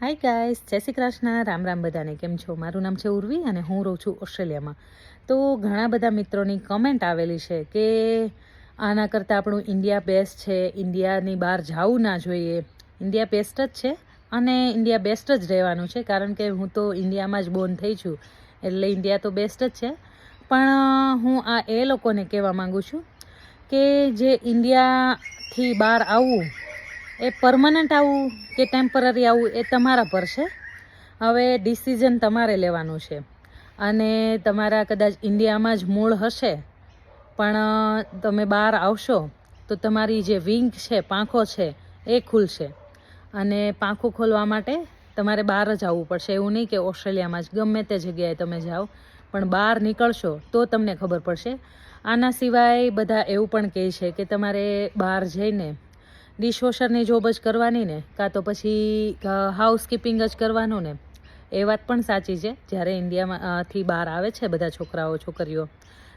Hi guys જય શ્રી કૃષ્ણ. રામ રામ બધાને. કેમ છો? મારું નામ છે ઉર્વી અને હું રહું છું ઓસ્ટ્રેલિયામાં. તો ઘણા બધા મિત્રોની કમેન્ટ આવેલી છે કે આના કરતાં આપણું ઇન્ડિયા બેસ્ટ છે. ઇન્ડિયાની બહાર જવું ના જોઈએ. ઇન્ડિયા બેસ્ટ જ છે અને ઇન્ડિયા બેસ્ટ જ રહેવાનું છે. કારણ કે હું તો ઇન્ડિયામાં જ બોર્ન થઈ છું. એટલે ઇન્ડિયા તો બેસ્ટ જ છે. પણ હું આ એ લોકોને કહેવા માગું છું કે જે ઇન્ડિયાથી બહાર આવવું એ પરમનન્ટ આવું કે ટેમ્પરરી આવું એ તમારા પર છે. હવે ડિસિઝન તમારે લેવાનું છે. અને તમારા કદાચ ઇન્ડિયામાં જ મૂળ હશે, પણ તમે બહાર આવશો, તો તમારી જે વિંગ છે, પાંખો છે, એ ખુલશે. અને પાંખો ખોલવા માટે તમારે બહાર જ આવવું પડશે. એવું નહીં કે ઓસ્ટ્રેલિયામાં જ, ગમે તે જગ્યાએ તમે જાઓ, પણ બહાર નીકળશો તો તમને ખબર પડશે. આના સિવાય બધા એવું પણ કહે છે કે તમારે બહાર જઈને ડિશવોશરની જોબ જ કરવાની ને, કાં તો પછી હાઉસકીપિંગ જ કરવાનું ને. એ વાત પણ સાચી છે. જ્યારે ઇન્ડિયામાંથી બહાર આવે છે બધા છોકરાઓ, છોકરીઓ,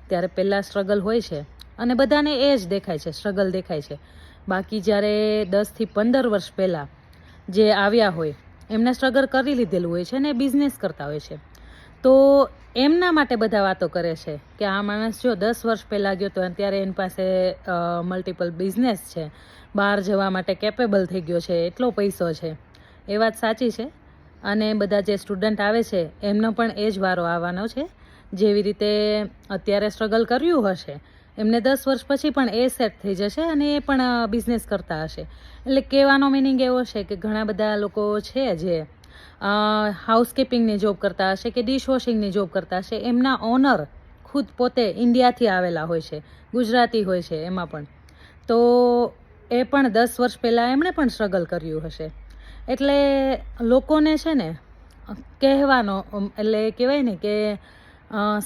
ત્યારે પહેલાં સ્ટ્રગલ હોય છે. અને બધાને એ જ દેખાય છે સ્ટ્રગલ દેખાય છે. બાકી જ્યારે દસથી પંદર વર્ષ પહેલાં જે આવ્યા હોય, એમને સ્ટ્રગલ કરી લીધેલું હોય છે ને બિઝનેસ કરતા હોય છે. તો એમના માટે બધા વાતો કરે છે કે આ માણસ જો દસ વર્ષ પહેલાં ગયો તો અત્યારે એની પાસે મલ્ટિપલ બિઝનેસ છે. બહાર જવા માટે કેપેબલ થઈ ગયો છે, એટલો પૈસો છે. એ વાત સાચી છે. અને બધા જે સ્ટુડન્ટ આવે છે, એમનો પણ એ જ વારો આવવાનો છે. જેવી રીતે અત્યારે સ્ટ્રગલ કર્યું હશે, એમને દસ વર્ષ પછી પણ એ સેટ થઈ જશે અને એ પણ બિઝનેસ કરતા હશે. એટલે કહેવાનો મિનિંગ એવો છે કે ઘણા બધા લોકો છે જે હાઉસકીપિંગની જોબ કરતા હશે કે ડિશવોશિંગની જોબ કરતા હશે, એમના ઓનર ખુદ પોતે ઇન્ડિયાથી આવેલા હોય છે, ગુજરાતી હોય છે એમાં પણ. તો એ પણ દસ વર્ષ પહેલાં એમણે પણ સ્ટ્રગલ કર્યું હશે. એટલે લોકોને છે ને, કહેવાનો, એટલે કહેવાય ને કે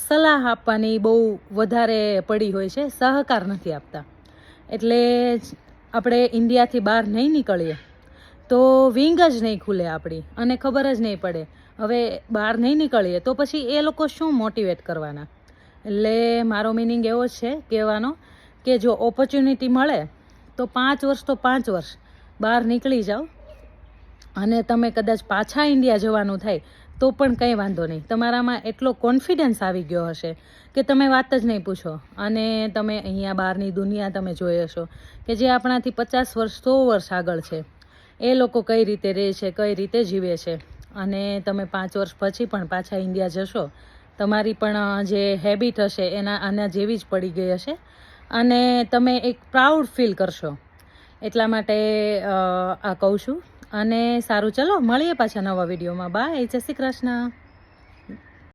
સલાહ આપવાની બહુ વધારે પડી હોય છે, સહકાર નથી આપતા. એટલે આપણે ઇન્ડિયાથી બહાર નહીં નીકળીએ. તો વિંગ જ નહીં ખુલે આપણી અને ખબર જ નહીં પડે. હવે બહાર નહીં નીકળીએ તો પછી એ લોકો શું મોટિવેટ કરવાના? એટલે મારો મિનિંગ એવો છે કહેવાનો કે જો ઓપોર્ચ્યુનિટી મળે, તો પાંચ વર્ષ તો પાંચ વર્ષ બહાર નીકળી જાઓ. અને તમે કદાચ પાછા ઇન્ડિયા જવાનું થાય, તો પણ કંઈ વાંધો નહીં. તમારામાં એટલો કોન્ફિડન્સ આવી ગયો હશે કે તમે વાત જ નહીં પૂછો. અને તમે અહીંયા બહારની દુનિયા તમે જોઈ હશો કે જે આપણાથી પચાસ વર્ષ સો વર્ષ આગળ છે. એ લોકો કઈ રીતે રહે છે, કઈ રીતે જીવે છે? અને તમે પાંચ વર્ષ પછી પણ પાછા ઇન્ડિયા જશો, તમારી પણ જે હેબિટ હશે એના, આના જેવી જ પડી ગઈ હશે. અને તમે એક પ્રાઉડ ફીલ કરશો. એટલા માટે આ કહું છું. અને સારું, ચલો, મળીએ પાછા નવા વિડીયોમાં. બાય જય શ્રી કૃષ્ણ.